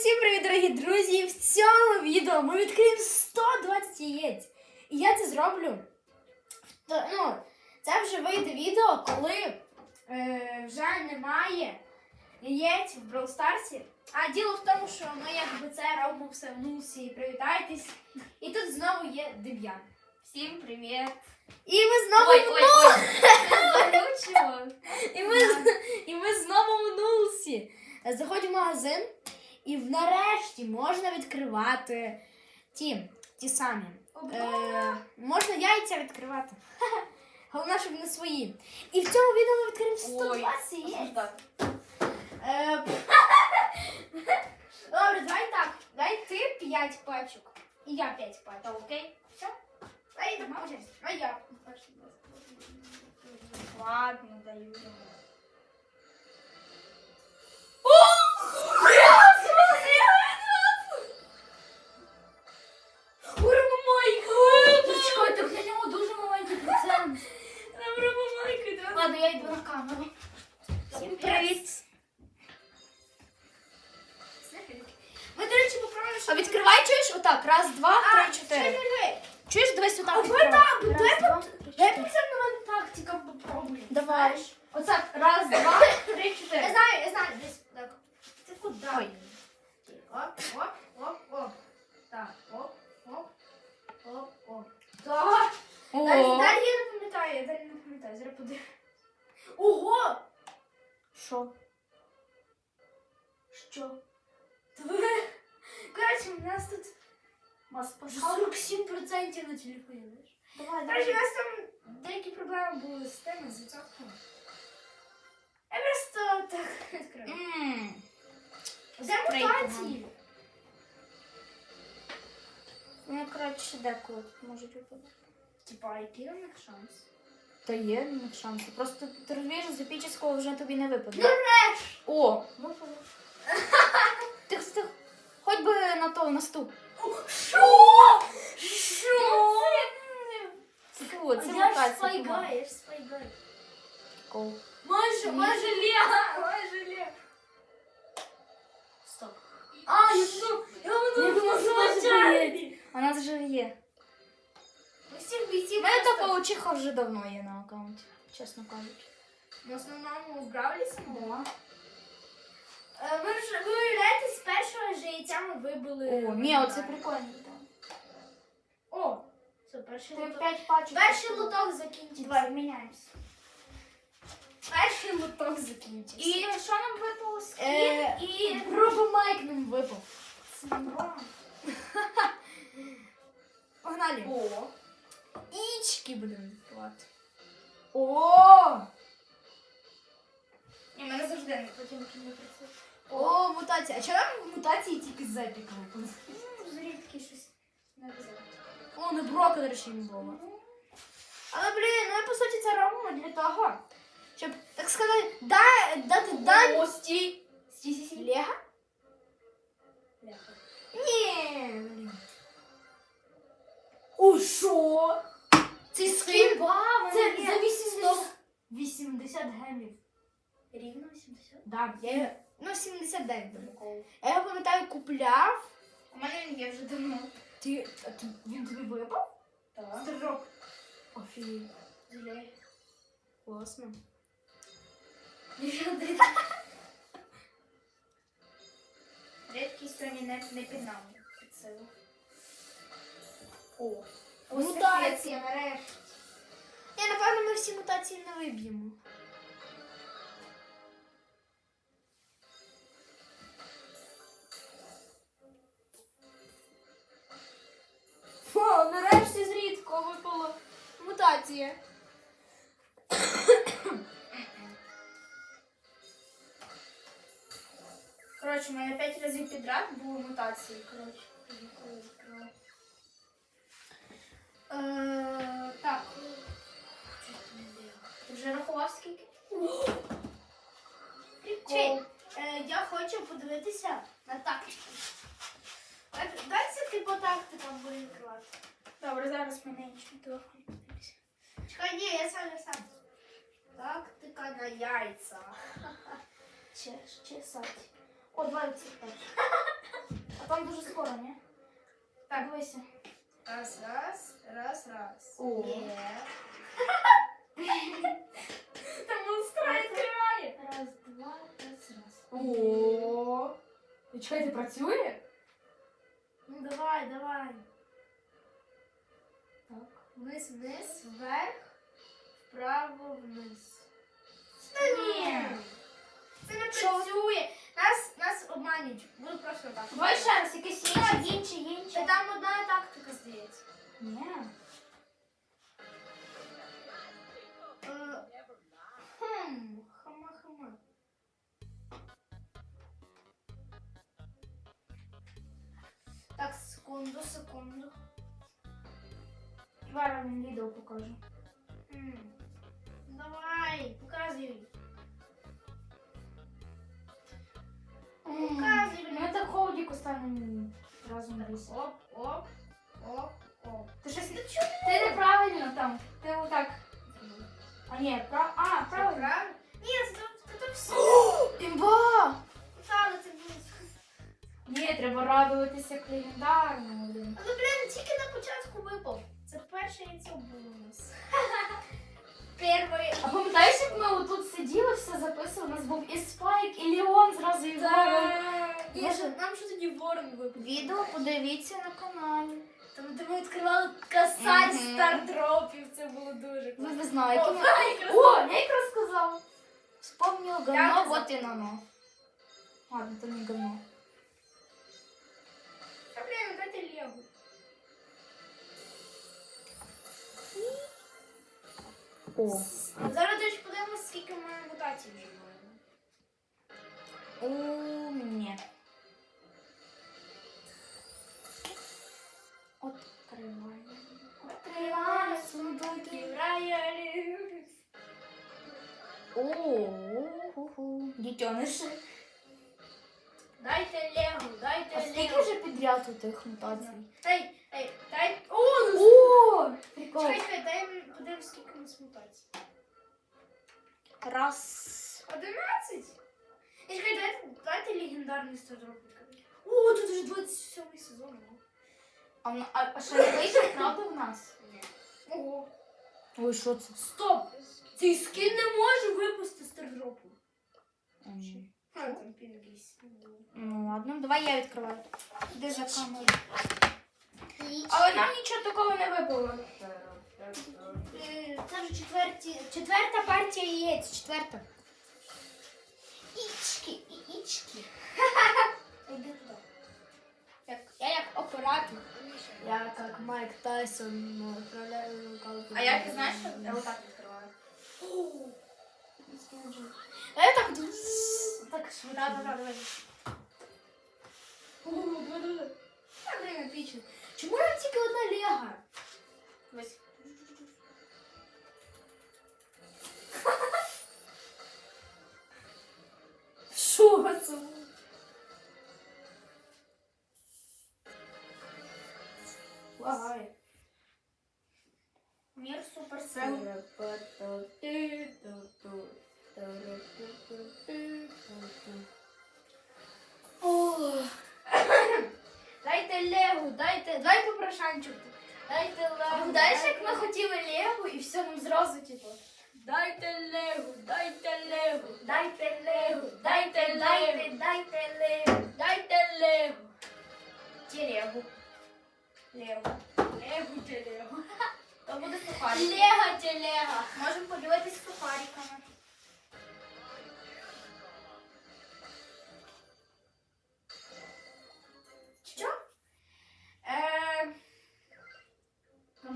Усім привіт, дорогі друзі! В цьому відео ми відкриємо 120 яєць. І я це зроблю. То, ну, це вже вийде відео, коли е, вже немає яєць в Brawl Старсі. А діло в тому, що ми якби це робимо все в нусі. Привітайтесь. І тут знову є Дем'ян. Всім привіт! І ми знову Ой, в ой, ой. І ми, і ми знову в Нулсі. Заходимо в магазин, і нарешті можна відкривати ті, ті самі. Е, можна яйця відкривати. Головне, щоб не свої. І в цьому відео ми відкриємо 120 яєць. Е, Добре, давай так. Дай ти 5 пачок. І я 5 пачок, окей? Все? Дай можеш. А я. Ладно, даю йому. Процент. Ладно, я йду на камеру. Всім привіт. Ми, до речі, попробуємо. А відкривай, чуєш? Отак, раз, два, три, чотири. Чуєш, дивись отак. А відкривай. так, дай Дай. Давай. Знаєш? Оце раз, два, три, можуть випадати. Типа, який у них шанс? Та є в них шанси. Просто ти розумієш, з епічного вже тобі не випаде. Ну, давно є на аккаунті, чесно кажучи. В основному в Бравлі самого. Е, Ви ж ви уявляєте, з першого ж яйця ми вибили. О, ні, оце прикольно. О, це перший Ти лоток. п'ять пачок. Перший лоток закінчився. Давай, міняємося. Перший лоток закінчився. І що нам випало? Скін Е, і... Робомайк нам випав. Синдром. Погнали. О. Ічки будемо відкривати. О! І мене завжди не потім не працює. О, мутація. А нам мутації тільки з епіка випали? Зрідки щось не взяти. О, не брока, до речі, не було. Але, блін, ну ми по суті це робимо для того, щоб, так сказати, да, дати дань. О, стій. Стій, стій, стій. Лего? Ні, блін. О, що? Цей скін? Це за 80, 80 гемів. Рівно 80. Да, я ну 79 думаю. Я його пам'ятаю, купляв. У мене він є вже давно. Ти, а ти він тобі випав? Так. Строк. Офігеть. Злей. Класно. Рідкість не, не під нами. Під силу. О. Мутація, нарешті. Ні, напевно, ми всі мутації не виб'ємо. О, нарешті з рідкого випала мутація. Коротше, у мене 5 разів підряд були мутації. Коротше, хочу подивитися на тактику. Дай все-таки по тактикам будемо відкривати. Добре, зараз в мене інший телефон подивлюся. Чекай, ні, я сам, я сам. Тактика на яйця. Чи, чи сать. О, 20 перше. там дуже скоро, ні? Так, дивися. Раз, раз, раз, раз. О. Є. чекайте, працює? Ну давай, давай. Так. Вниз, вниз, вверх, вправо, вниз. Ні. Це не працює. Нас, нас обманюють. Буду просто так. Давай ще раз, якийсь інший, інший, інший. Та там одна тактика, здається. Ні. Секунду, секунду. Зараз він відео покажу. М. Давай, показуй. Показуй. Ми так холодіку станемо разом десь. Оп, оп, оп, оп. Ти щось Ти неправильно там. Ти отак. А ні, прав... як легендарному. блін. Але, блін, тільки на початку випав. Це перше яйцо було у нас. Перший. А пам'ятаєш, як ми отут сиділи, все записували, у нас був і Спайк, і Леон зразу і Ворон. Може- що- нам що тоді ворон випав. Відео подивіться на каналі. Там, де ми відкривали касаль Мгм. стардропів, це було дуже Ви класно. не знаєте. О, ми- якраз. О, я якраз сказала. Вспомнила говно, казала. вот и оно. Ладно, то не говно. Та, блін, дайте Лего. О. Зараз теж подивимося, скільки в мене мутацій вже маємо. У меня. Открываем. Открываем сундуки. в роялі. О, детеныши. Дайте Лего, дайте А скільки Лего. вже підряд у тих мутацій? Ей, ей, дай. О, ну О, прикол. чекай, чекай, дай мені подивимось, скільки у нас мутацій. Раз. 11? І чекай, дайте, дайте легендарний стардроп. О, тут вже 27 сезон. ну. А, а, а ще не вийшов, правда, в нас? Ні. Ого. Ой, що це? Стоп! Цей скін не може випустити стардропу. М. А, там пін якийсь. Ну ладно, давай я відкриваю. Де за камеру? Але нам нічого такого не випало. Е, Це вже четверті, четверта партія яєць, четверта. Ічки, ічки. Іди туди. Як, я як оператор. Я як Майк Тайсон ну, управляю руками. А як ти знаєш, що я отак відкриваю? А я так Так швидко. Да, да, да, давай. О, да, да, да. Так, блин, епічно. Чому я тільки одна лего? Ось. Andrew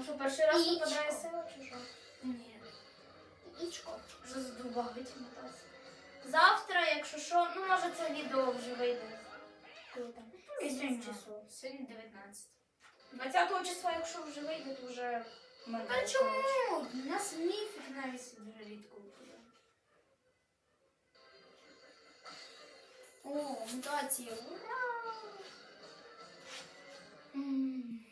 що перший раз Ічко. попадає сила чи що? ні. Ічко. Вже задовбагать мотатися. Завтра, якщо що, ну може це відео вже вийде. Коли там? Яке сьогодні число? Сьогодні 19. 20 числа, якщо вже вийде, то вже ми А чому? У нас міфік навіть дуже рідко випадає. О, мутація. Ура! М.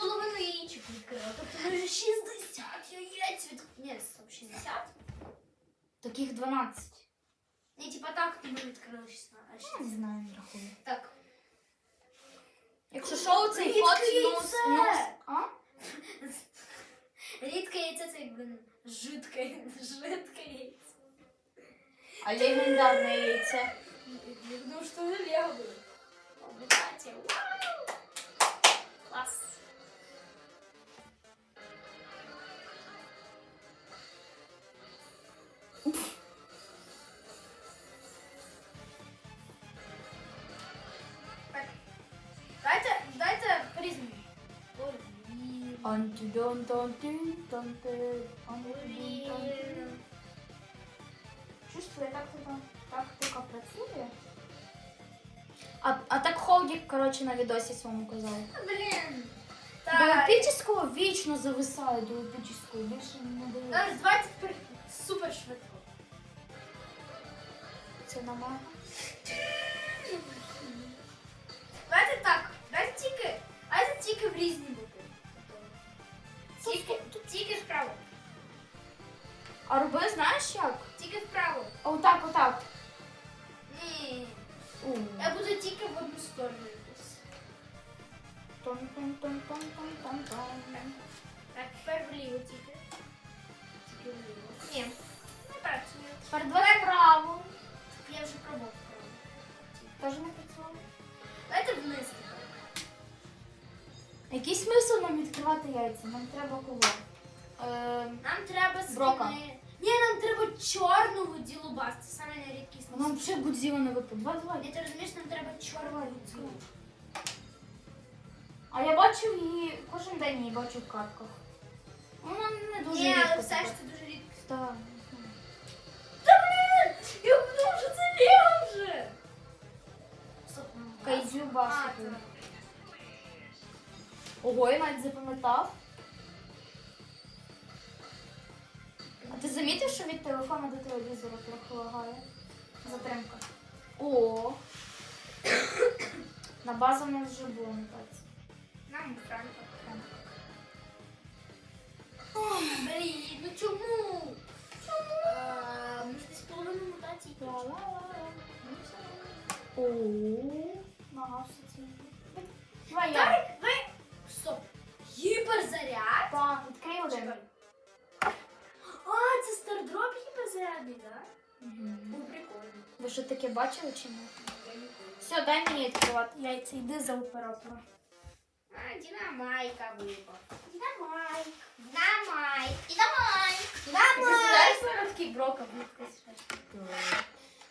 половину яєчок відкрили. Тобто ми вже 60 яєць від... Ні, стоп, 60. Таких 12. Ні, типа так, то ми відкрили 16. Не знаю, не рахую. Так. Якщо що, цей Рідке код нос, яйце. нос. А? Рідке яйце це якби жидке, жидке яйце. А легендарне яйце. Ну что за лего? Обитатель. Вау! Класс. Так. Дайте, дайте по-різному. Олівір. Антидон тон тин тон тин антидон тон тин. Олівір. Чувствую, як така тактика працює. А, а так Холдік, коротше, на відосі своєму казав. Блін. До Так. епічного вічно зависає до епічного, більше не дивиться. Зараз давайте тепер супер швидко. Це на. Давайте так, давайте тільки, давайте тільки в різні боки. Тільки, тільки вправо. А роби, знаєш як? Тільки вправо. А Отак, отак. Ні. У. Я буду тільки в одну сторону. Тон-тон-тон-тон-тон-тон-тон. Так, тепер вліво тільки. Тільки вліво. Ні, не працює. Тепер давай вправо. Теж не працювало. Давайте вниз. Який смисл нам відкривати яйця? Нам треба кого? Е, Нам треба Брока. скини. Ні, нам треба чорну воділу бас. Це саме найрідкісніше. нам ще Гудзіла не випав. Давай. Ні, ти розумієш, нам треба чорну воділу. А я бачу її кожен день її бачу в катках. Вона не дуже Ні, але рідко все ж така. це дуже рідко. Так. Та Кайдзю басу. Ого, я навіть запам'ятав. А ти замітив, що від телефона до телевізора трохи лагає? Затримка. О. На базу в нас вже було, не бачу. Нам Франко. Блін, ну чому? Чому? Ми ж десь половину мутацій. О. Все ці. Давай я. Дай, ви... Стоп. Гіперзаряд? Так, відкрий один. А, це стардроп гіперзарядний, так? Ну, прикольно. Ви що таке бачили чи ні? Все, дай мені відкривати яйця, йди за оператора. А, динамайка випав. Динамайк. Динамайк. Динамайк. Динамайк. такий брока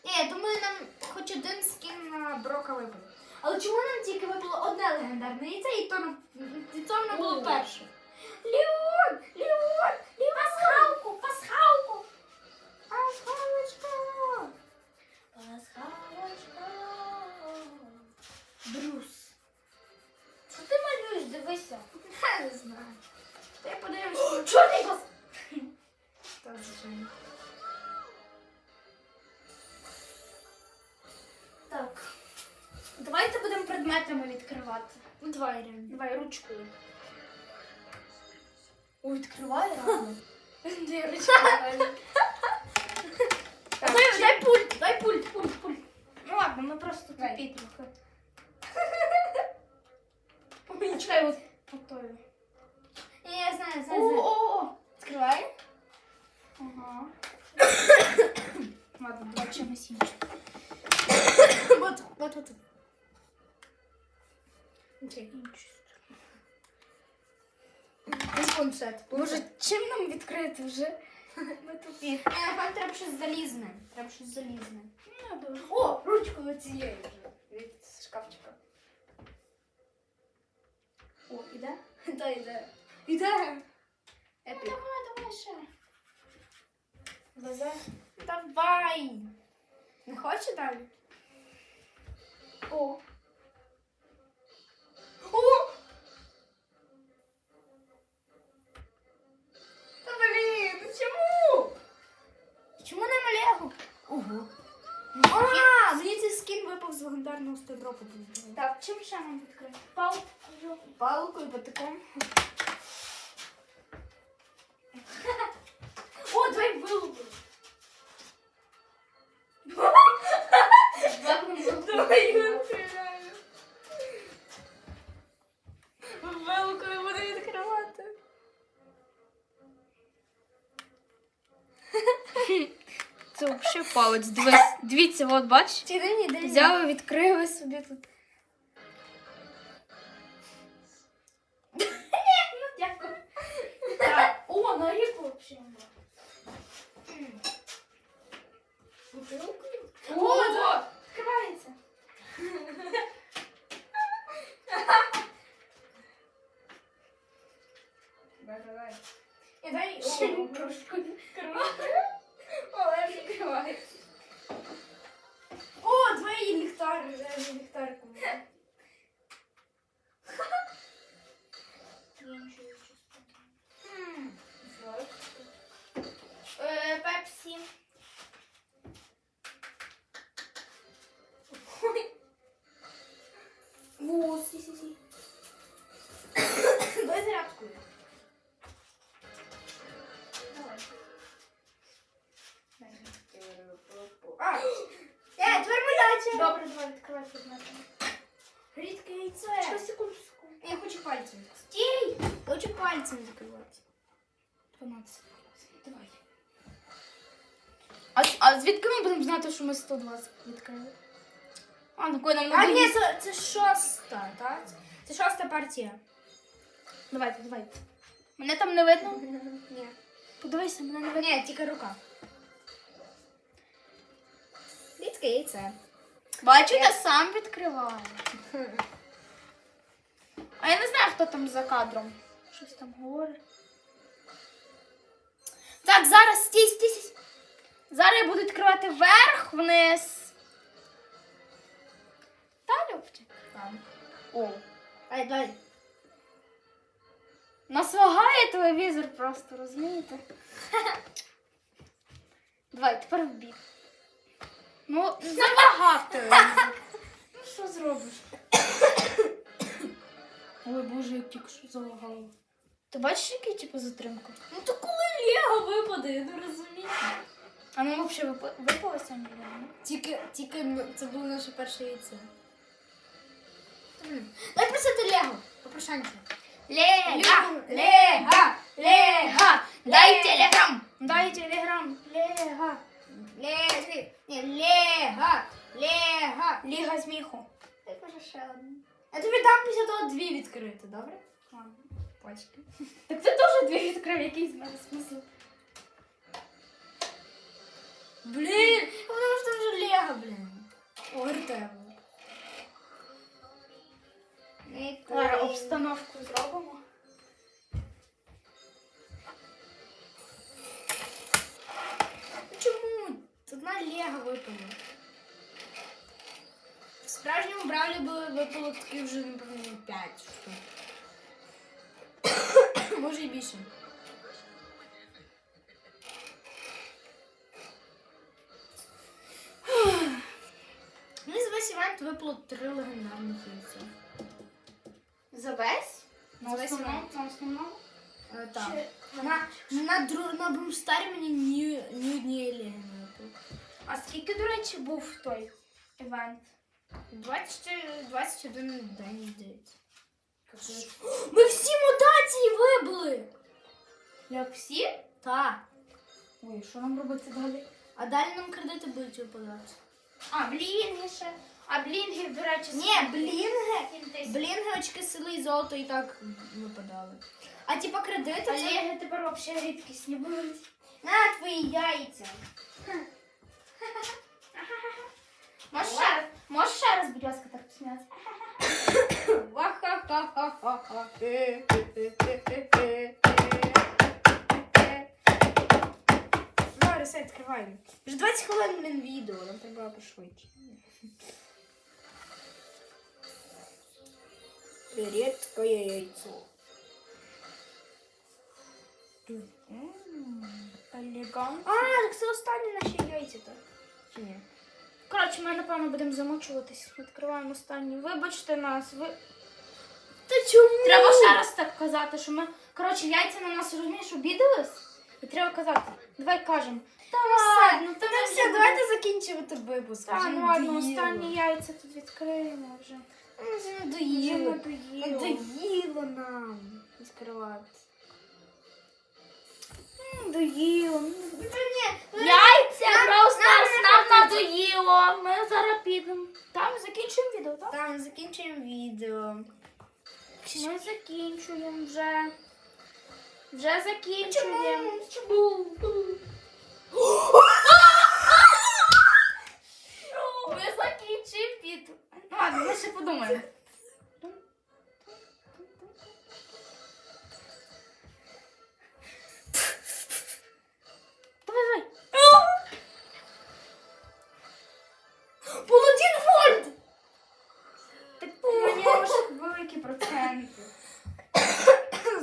Ні, я думаю, нам хоч один скін на брока випав. Але чому нам тільки випало одне легендарне яйце, і то нам і то воно було перше? Леон! Леон! Леон! Пасхалку, пасхалку. Пасхалочка! Пасхалочка. Брюс. Що ти малюєш? Дивися. Я не знаю. Та я подивлюся. Чорний бас. Так, звичайно. предметами відкривати. Ну, давай, Ірин. Давай ручкою. О, відкривай рано. Де ручка? Дай, дай пульт, дай пульт, пульт, пульт. Ну ладно, ми просто Дай. тупі трохи. Ой, чекай, от готові. Ні, я знаю, О, знаю, знаю. о, о. Відкривай. Ага. Ладно, давай чимось іншим. Вот, вот, вот. Ось планшет. Може, чим нам відкрити вже? Ми тупі. Ні, напевно, треба щось залізне. Треба щось залізне. Ну. О, ручку оцієї вже. Від шкафчика. О, іде? Та йде. Іде. Епік. Давай, давай ще. Везе. Давай. Не хоче далі? О. О! Та блін, чому? Чому нам Олегу? Ого. А, цей скін випав з легендарного стендропу. Так, чим ще нам відкрити? Палку. Палкою, патиком. Палець. Дивись, дивіться, от бач. Взяли, відкрили собі тут. Яйце. Чекай секунду. Я хочу пальцем. Стій! Я хочу пальцем закривати. 12. Давай. А, а звідки ми будемо знати, що ми 120 відкрили? А, ну коли нам не А, ні, це, це шоста, так? Це шоста партія. Давайте, давайте. Мене там не видно? Ні. Подивися, мене не видно. Ні, тільки рука. Рідке яйце. Бачите, сам відкриває. А я не знаю, хто там за кадром. Щось там говорить. Так, зараз стій, стій, стій. Зараз я буду відкривати вверх, вниз. Та, Любчик? Там. О. Ай, дай. Нас вагає телевізор просто, розумієте? Давай, тепер в бік. Ну, завагав телевізор. Ну, що зробиш? Ой, боже, як тільки що залагало. Ти бачиш, який типу затримка? Ну то коли Лего випаде, я не розумію. А ну взагалі випа- випалося не було? Тільки, тільки м- це було наше перше яйце. М. Дай просити Лего. Попрошайся. Лега! Лега! Лега! Дай телеграм! Дай телеграм! Лега! Лего. Ні, Лего. Лего. Ліга сміху. Дай може ще одну. Я тобі дам після того дві відкрити, добре? Ладно. Пачки. Так це теж дві відкрив, який з мене смисл. Блін, потому що вже Лего, блін. О, РТВ. Зараз обстановку зробимо. Чому? Одна Лего випала. Справжньому бравлі би випало таки вже, напевно, 5 штук. Може і більше. Мені за весь івент випало три легендарних яйця. За весь? За весь івент? На основному? Е, Так. Чи- На, на, дру, на Бумстарі мені ні, ні однієї не випало. А скільки, до речі, був той івент? 20, 21 день, здається. Ми всі мутації вибили! Як всі? Так. Ой, що нам робити далі? А далі нам кредити будуть випадати. А, блінги ще. А блінги, до речі, Ні, блінги. Блін, Блінги, очки сили і золото і так випадали. А типа кредити це Олеги тепер взагалі рідкісні будуть. на твої яйця. Можеш ще раз, можеш ще раз, будь ласка, так посміятися? Ва-ха-ха-ха-ха-ха. Ну, ресет, відкриваємо. Вже 20 хвилин блін, відео, нам треба пошвидше. Рідке яйцо. Елегант. А, так це останні наші яйця, так? Чи ні? Коротше, ми, напевно, будемо замочуватись. Відкриваємо останній. Вибачте нас. Ви... Та чому? Треба ще раз так казати, що ми. Коротше, яйця на нас розумієш, обідались. І треба казати. Давай кажемо. Та ладно, та Ну ми все, давайте закінчувати випуск. Та, Вже ну ладно, надоїло. останні яйця тут відкриємо вже. Ну, Вже Вже надоїло. надоїло. Надоїло нам відкривати. Надоїло. Яйця просто надоїло. Ми зараз підемо. Там закінчуємо відео, так? Там закінчуємо відео. Ми закінчуємо вже. Вже закінчуємо. Чому? Ми закінчуємо відео. Ну ладно, ми ще подумаємо.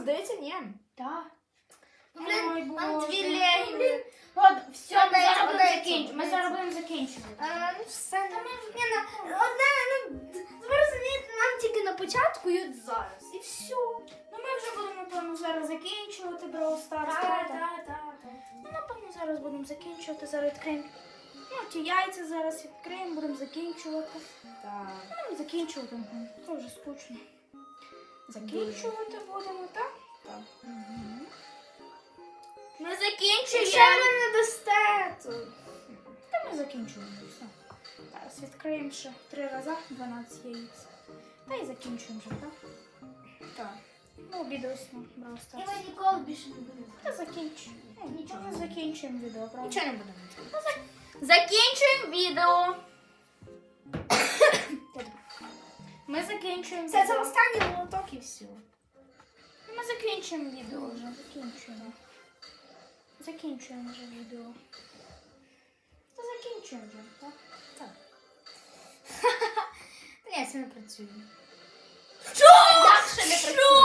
Здається, ні. Так. Блін, Ой, там Боже. дві легені. Ладно, все, ми Одне- зараз будемо одне закінчувати. Ми зараз будемо закінчувати. А, ну все, ну, ні, ну, одне, ну, ви розумієте, нам тільки на початку і от зараз. І все. Ну ми вже будемо, напевно, зараз закінчувати Brawl Stars. Так, так, так. Ну, напевно, зараз будемо закінчувати, зараз відкриємо. Ну, ті яйця зараз відкриємо, будемо закінчувати. Так. Будемо закінчувати, ну, це вже скучно. Закінчувати будемо, так? Так. Ми закінчуємо. ще нам не дасте? то- Та ми закінчуємо все. Зараз відкриємо ще три рази 12 яєць. Та й закінчуємо вже, так? Так. Ну, Brawl І Stars. ми ніколи більше не будемо. Та закінчуємо. Ну, нічого, ми закінчуємо відео, правда? Нічого не будемо. Закінчуємо відео. Ми закінчуємо Це, це відео. останній молоток і все. Ми закінчуємо відео вже. Закінчуємо. Закінчуємо вже відео. Та закінчуємо вже, так? Так. Ні, це не працює. Як ще не працює?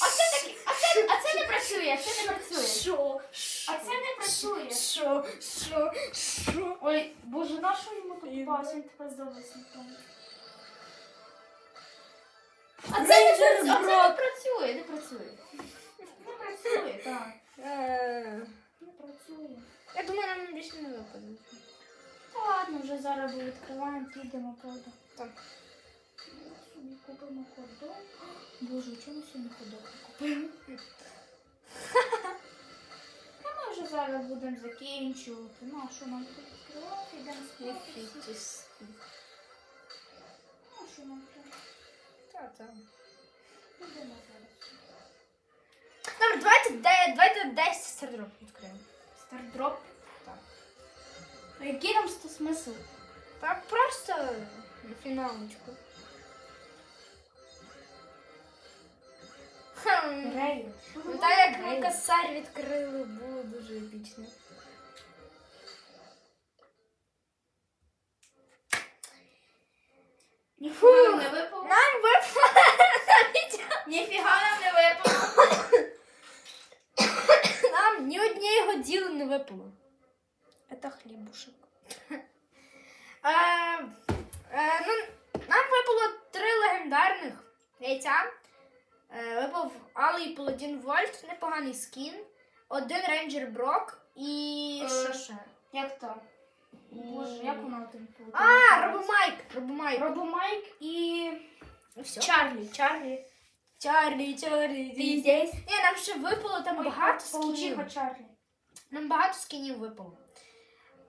А це, таки, а, це, а це не працює, це не працює. Що? А це не працює. Що? Що? Що? Ой, боже, на що йому тут пас? Тебе здався. А це не працює, а це не працює, не працює. Не працює, так. Е, Не працює. Я думаю, нам більше не випаде. Та ладно, вже зараз бо відкриваємо, підемо, правда. Так. Собі купимо кордон. Боже, чому сьогодні ходок купимо? Та ми вже зараз будемо закінчувати. Ну, а що нам тут відкривати? Йдемо спати. Ну, що нам тут? Та-та. Підемо зараз. Добре, давайте, де, давайте десь стардроп відкриємо. Стардроп. Так. А який там сто смисл? Так просто на фіналочку. Хм. Рейд. Ну, так як ми косарь відкрили, було дуже епічно. Ніфіга Хлібушек. Е, ну, нам випало три легендарних яйця. Е, випав Алий Паладін Вольт, непоганий скін, один рейнджер Брок і Е, що ще? Як то? Боже, як воно там А, Робомайк! Робомайк. Робомайк і І все. Чарлі. Чарлі. Чарлі, Чарлі, Ти здесь? Ні, нам ще випало там багато скінів. Чарлі. Нам багато скінів випало.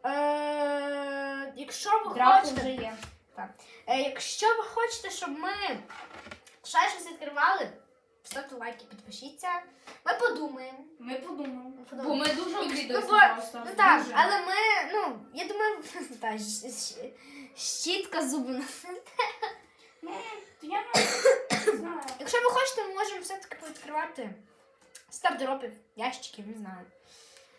Е, якщо ви Драко хочете. вже є. Е, якщо ви хочете, щоб ми ще щось відкривали, ставте лайки, підпишіться. Ми подумаємо. Ми подумаємо. Бо ми дуже Ну, обідалися. бо- просто. Ну так, Дуже. але ми, ну, я думаю, та, щ- щ- щітка зубна. Ну, я не знаю. Якщо ви хочете, ми можемо все-таки відкривати стардропів, ящиків, не знаю.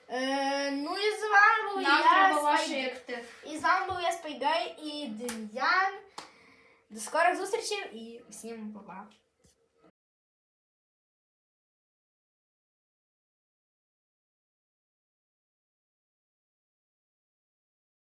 Е, ну і з вами був Нам я, треба ваш актив. І з вами був я Спайгай і Дем'ян. До скорих зустрічей і всім па-па.